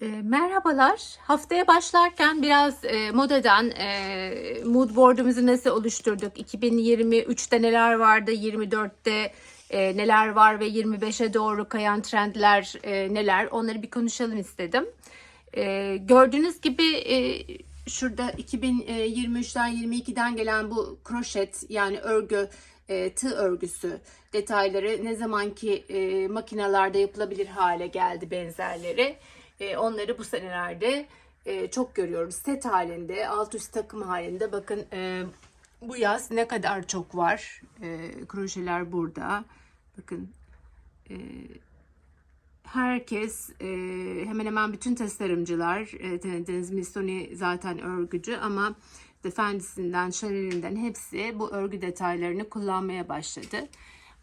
E, Merhabalar. Haftaya başlarken biraz e, modadan e, mood board'umuzu nasıl oluşturduk? 2023'te neler vardı? 24'te e, neler var ve 25'e doğru kayan trendler e, neler? Onları bir konuşalım istedim. E, gördüğünüz gibi e, şurada 2023'ten 22'den gelen bu kroşet yani örgü e, tığ örgüsü detayları ne zamanki e, makinalarda yapılabilir hale geldi benzerleri. E, onları bu senelerde e, çok görüyoruz. Set halinde, alt üst takım halinde. Bakın e, bu yaz ne kadar çok var. E, kroşeler burada. Bakın herkes hemen hemen bütün tasarımcılar e, tanıdığınız Missoni zaten örgücü ama Defendisi'nden, Chanel'inden hepsi bu örgü detaylarını kullanmaya başladı.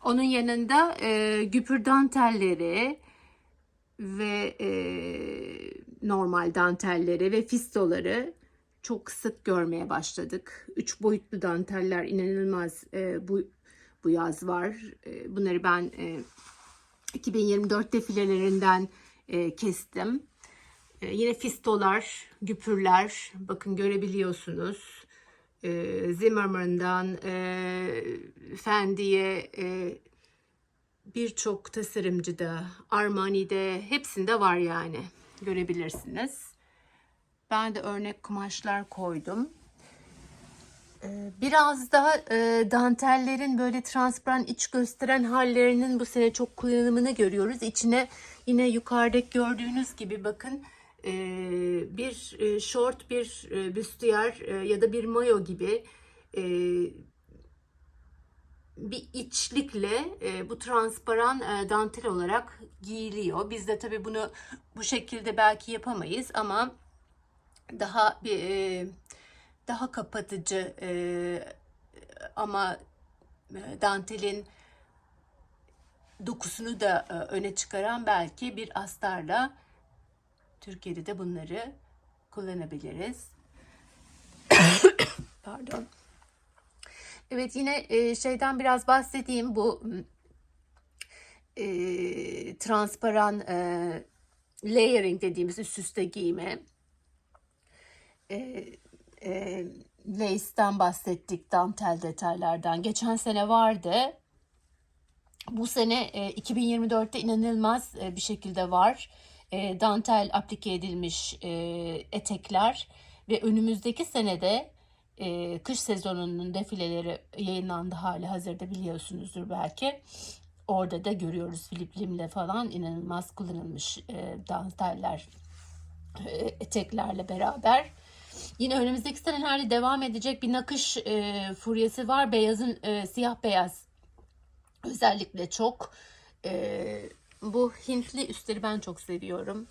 Onun yanında e, güpür dantelleri ve e, normal dantelleri ve fistoları çok sık görmeye başladık. Üç boyutlu danteller inanılmaz e, bu bu yaz var. E, bunları ben e, 2024 defilelerinden e, kestim. E, yine fistolar, güpürler bakın görebiliyorsunuz. E, Zimmerman'dan e, Fendi'ye e, birçok tasarımcıda, Armani'de hepsinde var yani görebilirsiniz. Ben de örnek kumaşlar koydum. Ee, Biraz da e, dantellerin böyle transparan iç gösteren hallerinin bu sene çok kullanımını görüyoruz. İçine yine yukarıdaki gördüğünüz gibi bakın e, bir short, bir e, büstiyer e, ya da bir mayo gibi bir içlikle e, bu transparan e, dantel olarak giyiliyor. Biz de tabii bunu bu şekilde belki yapamayız ama daha bir e, daha kapatıcı e, ama e, dantelin dokusunu da e, öne çıkaran belki bir astarla Türkiye'de de bunları kullanabiliriz. Pardon. Evet yine e, şeyden biraz bahsedeyim bu e, transparan e, layering dediğimiz üst üste giyme. E, e, lace'den bahsettik, dantel detaylardan. Geçen sene vardı. Bu sene e, 2024'te inanılmaz e, bir şekilde var. E, dantel aplike edilmiş e, etekler ve önümüzdeki senede e, kış sezonunun defileleri yayınlandı hali hazırda biliyorsunuzdur belki. Orada da görüyoruz Philip Lim'le falan inanılmaz kullanılmış e, danteller e, eteklerle beraber. Yine önümüzdeki senelerde devam edecek bir nakış e, furyası var. Beyazın e, siyah beyaz özellikle çok. E, bu Hintli üstleri ben çok seviyorum.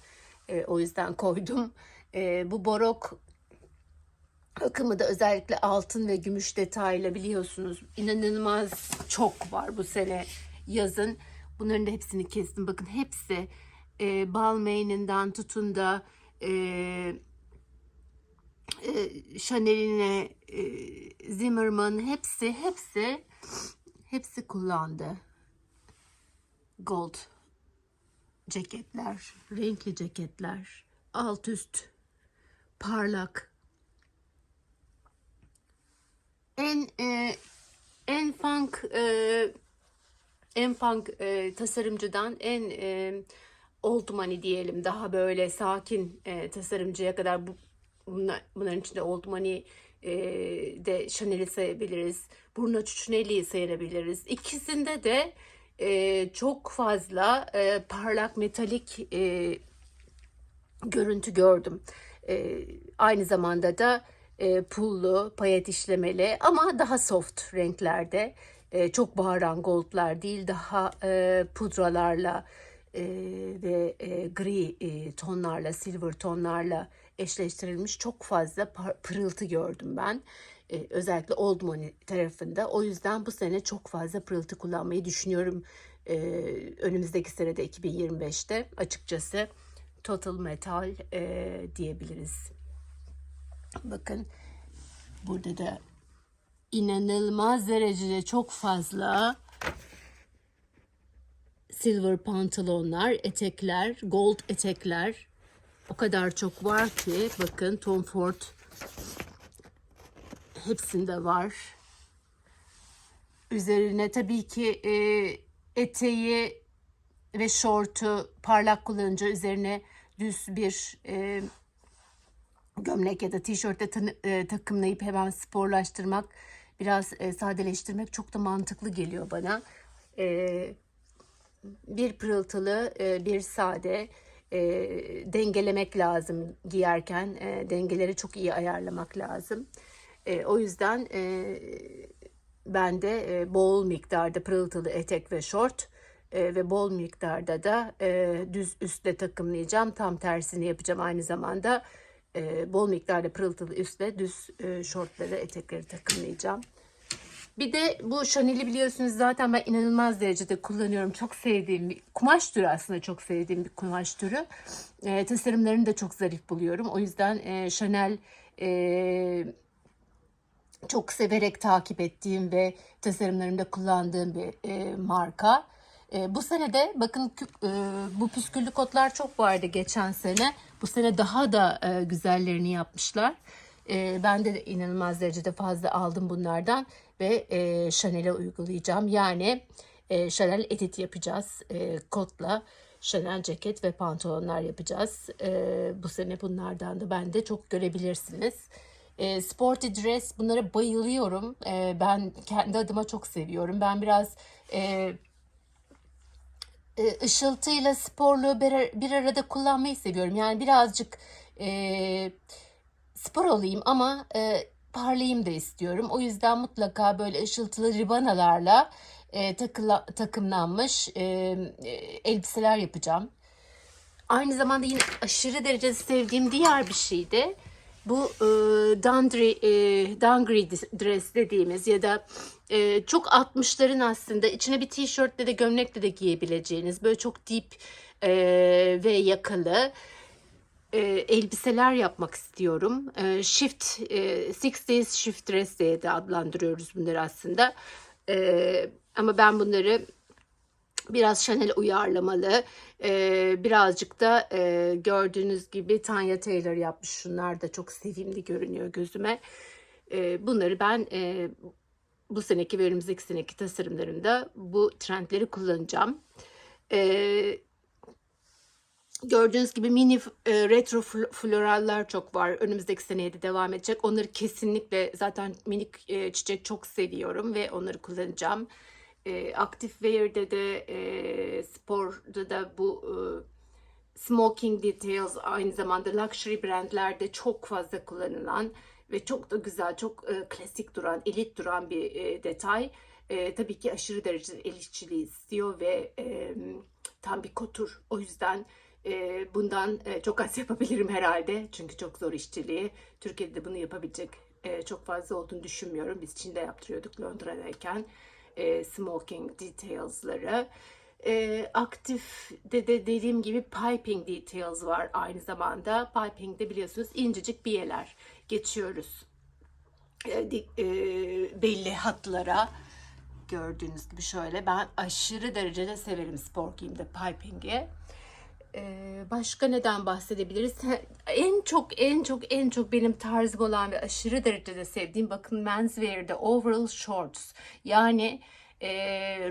E, o yüzden koydum. E, bu borok akımı da özellikle altın ve gümüş detaylı biliyorsunuz. İnanılmaz çok var bu sene yazın. Bunların da hepsini kestim. Bakın hepsi e, Balmain'inden tutun da e, e, Chanel'ine e, Zimmerman hepsi hepsi hepsi kullandı. Gold ceketler, renkli ceketler, alt üst parlak. En e, en funk e, en funk e, tasarımcıdan en e, old money diyelim daha böyle sakin e, tasarımcıya kadar bu bunlar, bunların içinde Old Money e, de Chanel'i sayabiliriz. Bruno Cucinelli'yi sayabiliriz. İkisinde de e, çok fazla e, parlak metalik e, görüntü gördüm. E, aynı zamanda da e, pullu, payet işlemeli ama daha soft renklerde. E, çok bağıran goldlar değil, daha e, pudralarla e, ve e, gri e, tonlarla, silver tonlarla eşleştirilmiş çok fazla pırıltı gördüm ben. Ee, özellikle Old Money tarafında. O yüzden bu sene çok fazla pırıltı kullanmayı düşünüyorum. Ee, önümüzdeki senede 2025'te açıkçası Total Metal e, diyebiliriz. Bakın burada da inanılmaz derecede çok fazla silver pantolonlar, etekler, gold etekler o kadar çok var ki bakın Tom Ford hepsinde var. Üzerine tabii ki e, eteği ve şortu parlak kullanınca üzerine düz bir e, gömlek ya da tişörtle tanı- e, takımlayıp hemen sporlaştırmak, biraz e, sadeleştirmek çok da mantıklı geliyor bana. E, bir pırıltılı, bir sade dengelemek lazım giyerken. E, dengeleri çok iyi ayarlamak lazım. O yüzden ben de bol miktarda pırıltılı etek ve şort ve bol miktarda da düz üstle takımlayacağım. Tam tersini yapacağım aynı zamanda. E, bol miktarda pırıltılı üstle düz e, şortları, etekleri takımlayacağım. Bir de bu Chanel'i biliyorsunuz zaten ben inanılmaz derecede kullanıyorum. Çok sevdiğim bir kumaş türü aslında çok sevdiğim bir kumaş türü. E, tasarımlarını da çok zarif buluyorum. O yüzden e, Chanel e, çok severek takip ettiğim ve tasarımlarımda kullandığım bir e, marka. E, bu sene de bakın e, bu püsküllü kotlar çok vardı geçen sene. Bu sene daha da e, güzellerini yapmışlar. E, ben de inanılmaz derecede fazla aldım bunlardan ve e, Chanel'e uygulayacağım. Yani e, Chanel edit yapacağız e, kotla. Chanel ceket ve pantolonlar yapacağız. E, bu sene bunlardan da ben de çok görebilirsiniz. E, sporty dress bunlara bayılıyorum. E, ben kendi adıma çok seviyorum. Ben biraz e, ışıltıyla sporluğu bir, bir arada kullanmayı seviyorum. Yani birazcık e, spor olayım ama e, parlayayım da istiyorum. O yüzden mutlaka böyle ışıltılı ribanalarla e, takıla, takımlanmış e, e, elbiseler yapacağım. Aynı zamanda yine aşırı derecede sevdiğim diğer bir şey de bu e, dandri, e, dangri dress dediğimiz ya da e, çok 60'ların aslında içine bir tişörtle de gömlekle de giyebileceğiniz böyle çok deep e, ve yakalı e, elbiseler yapmak istiyorum. E, shift, e, six days shift dress diye de adlandırıyoruz bunları aslında. E, ama ben bunları biraz Chanel uyarlamalı. Ee, birazcık da e, gördüğünüz gibi Tanya Taylor yapmış. Şunlar da çok sevimli görünüyor gözüme. Ee, bunları ben e, bu seneki ve önümüzdeki seneki tasarımlarımda bu trendleri kullanacağım. Ee, gördüğünüz gibi mini e, retro fl- floraller çok var. Önümüzdeki seneye de devam edecek. Onları kesinlikle zaten minik e, çiçek çok seviyorum ve onları kullanacağım. E, aktif wear'de de e, sporda da bu e, smoking details aynı zamanda luxury brandlerde çok fazla kullanılan ve çok da güzel, çok e, klasik duran, elit duran bir e, detay. E, tabii ki aşırı derecede el işçiliği istiyor ve e, tam bir kotur. O yüzden e, bundan e, çok az yapabilirim herhalde. Çünkü çok zor işçiliği. Türkiye'de de bunu yapabilecek e, çok fazla olduğunu düşünmüyorum. Biz Çin'de yaptırıyorduk Londra'dayken e, smoking details'ları. E, aktif de, de dediğim gibi piping details var aynı zamanda. Piping de biliyorsunuz incecik biyeler geçiyoruz. E, e, belli hatlara gördüğünüz gibi şöyle ben aşırı derecede severim spor giyimde piping'i. Ee, başka neden bahsedebiliriz? En çok en çok en çok benim tarzım olan ve aşırı derecede sevdiğim bakın menswear'de overall shorts. Yani e,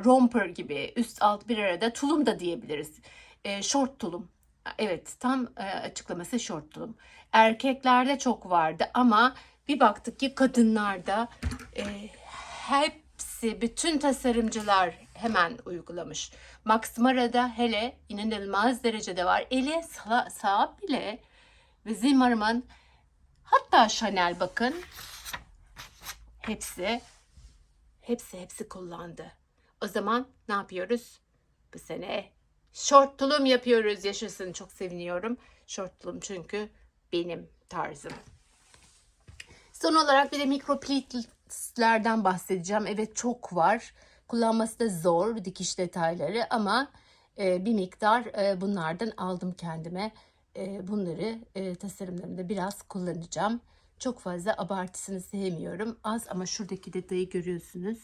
romper gibi üst alt bir arada tulum da diyebiliriz. E, short tulum. Evet tam e, açıklaması short tulum. Erkeklerde çok vardı ama bir baktık ki kadınlarda e, hepsi bütün tasarımcılar hemen uygulamış. Max Mara'da hele inanılmaz derecede var. Eli sağ, bile ve Zimmermann hatta Chanel bakın hepsi hepsi hepsi kullandı. O zaman ne yapıyoruz? Bu sene short tulum yapıyoruz. Yaşasın çok seviniyorum. Short tulum çünkü benim tarzım. Son olarak bir de mikro pleatslerden bahsedeceğim. Evet çok var. Kullanması da zor dikiş detayları ama e, bir miktar e, bunlardan aldım kendime. E, bunları e, tasarımlarımda biraz kullanacağım. Çok fazla abartısını sevmiyorum. Az ama şuradaki detayı görüyorsunuz.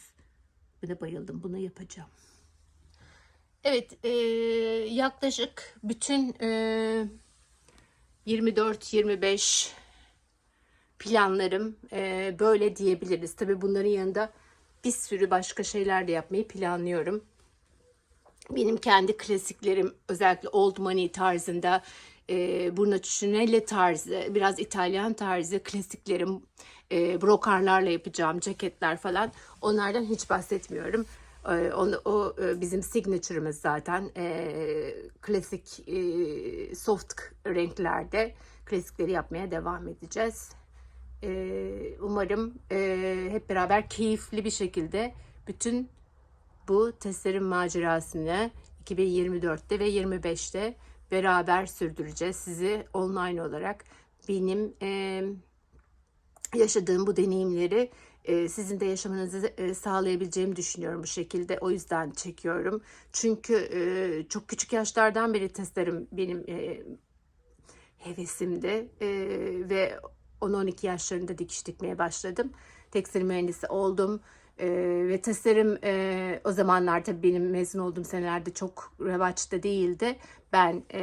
Buna bayıldım. Bunu yapacağım. Evet, e, yaklaşık bütün e, 24-25 planlarım e, böyle diyebiliriz. Tabii bunların yanında bir sürü başka şeyler de yapmayı planlıyorum. Benim kendi klasiklerim özellikle old money tarzında e, Cucinelli tarzı biraz İtalyan tarzı klasiklerim e, brokarlarla yapacağım ceketler falan onlardan hiç bahsetmiyorum. E, onu, o e, bizim signature'ımız zaten e, klasik e, soft renklerde klasikleri yapmaya devam edeceğiz. E, umarım e, hep beraber keyifli bir şekilde bütün bu testlerin macerasını 2024'te ve 25'te beraber sürdüreceğiz. Sizi online olarak benim e, yaşadığım bu deneyimleri e, sizin de yaşamanızı e, sağlayabileceğimi düşünüyorum bu şekilde. O yüzden çekiyorum. Çünkü e, çok küçük yaşlardan beri testlerim benim e, hevesimdi e, ve 10-12 yaşlarında dikiş dikmeye başladım. Tekstil mühendisi oldum. Ee, ve tasarım e, o zamanlar tabii benim mezun olduğum senelerde çok revaçta değildi. Ben e,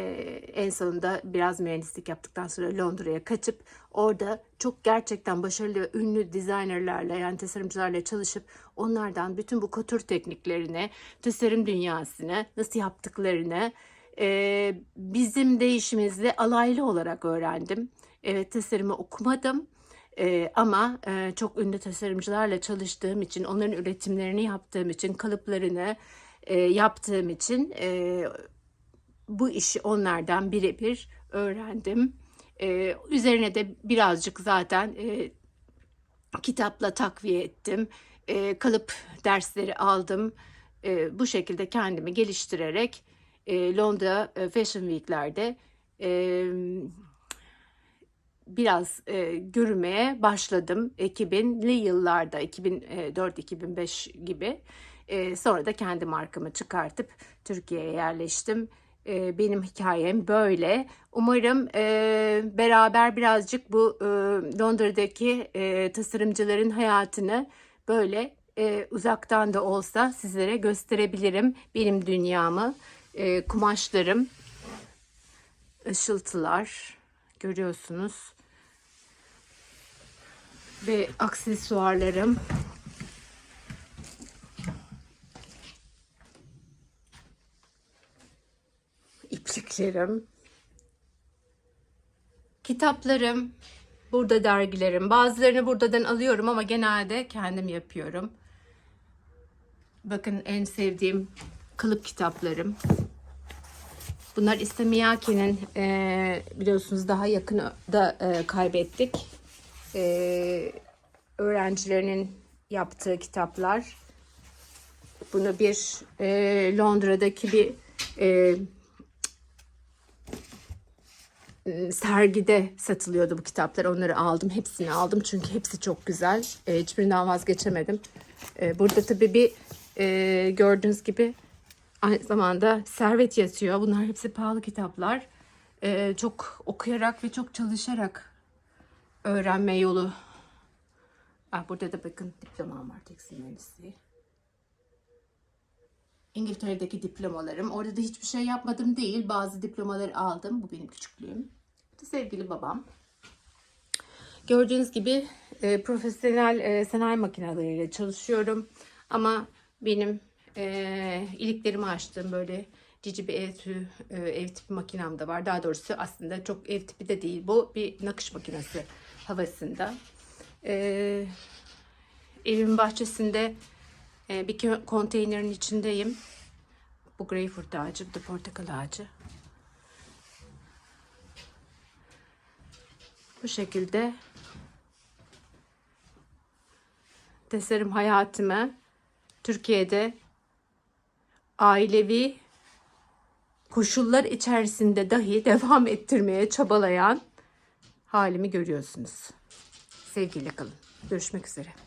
en sonunda biraz mühendislik yaptıktan sonra Londra'ya kaçıp orada çok gerçekten başarılı ve ünlü designerlarla yani tasarımcılarla çalışıp onlardan bütün bu kotur tekniklerini, tasarım dünyasını nasıl yaptıklarını e, bizim değişimizle alaylı olarak öğrendim. Evet tasarımı okumadım ee, ama e, çok ünlü tasarımcılarla çalıştığım için, onların üretimlerini yaptığım için, kalıplarını e, yaptığım için e, bu işi onlardan birebir öğrendim. E, üzerine de birazcık zaten e, kitapla takviye ettim. E, kalıp dersleri aldım. E, bu şekilde kendimi geliştirerek e, Londra e, Fashion Week'lerde e, biraz e, görmeye başladım 2000'li yıllarda 2004-2005 gibi. E, sonra da kendi markamı çıkartıp Türkiye'ye yerleştim. E, benim hikayem böyle. Umarım e, beraber birazcık bu e, Londra'daki e, tasarımcıların hayatını böyle e, uzaktan da olsa sizlere gösterebilirim. Benim dünyamı, e, kumaşlarım, ışıltılar görüyorsunuz ve aksesuarlarım. ipliklerim. Kitaplarım. Burada dergilerim. Bazılarını buradan alıyorum ama genelde kendim yapıyorum. Bakın en sevdiğim kılıp kitaplarım. Bunlar İstemiyaki'nin e, biliyorsunuz daha yakın da e, kaybettik e, öğrencilerinin yaptığı kitaplar. Bunu bir e, Londra'daki bir e, sergide satılıyordu bu kitaplar. Onları aldım. Hepsini aldım. Çünkü hepsi çok güzel. E, hiçbirinden vazgeçemedim. E, burada tabii bir e, gördüğünüz gibi aynı zamanda servet yazıyor. Bunlar hepsi pahalı kitaplar. E, çok okuyarak ve çok çalışarak öğrenme yolu. Ah, burada da bakın diplomam var tekstil mühendisliği. İngiltere'deki diplomalarım. Orada da hiçbir şey yapmadım değil. Bazı diplomaları aldım. Bu benim küçüklüğüm. Sevgili babam. Gördüğünüz gibi e, profesyonel e, sanayi makineleriyle çalışıyorum. Ama benim e, iliklerimi açtığım böyle cici bir ev, tüyü, e, ev tipi makinem de var. Daha doğrusu aslında çok ev tipi de değil. Bu bir nakış makinesi havasında. Ee, evimin bahçesinde e, bir konteynerin içindeyim. Bu greyfurt ağacı, bu da portakal ağacı. Bu şekilde tasarım hayatımı Türkiye'de ailevi koşullar içerisinde dahi devam ettirmeye çabalayan halimi görüyorsunuz. Sevgiyle kalın. Görüşmek üzere.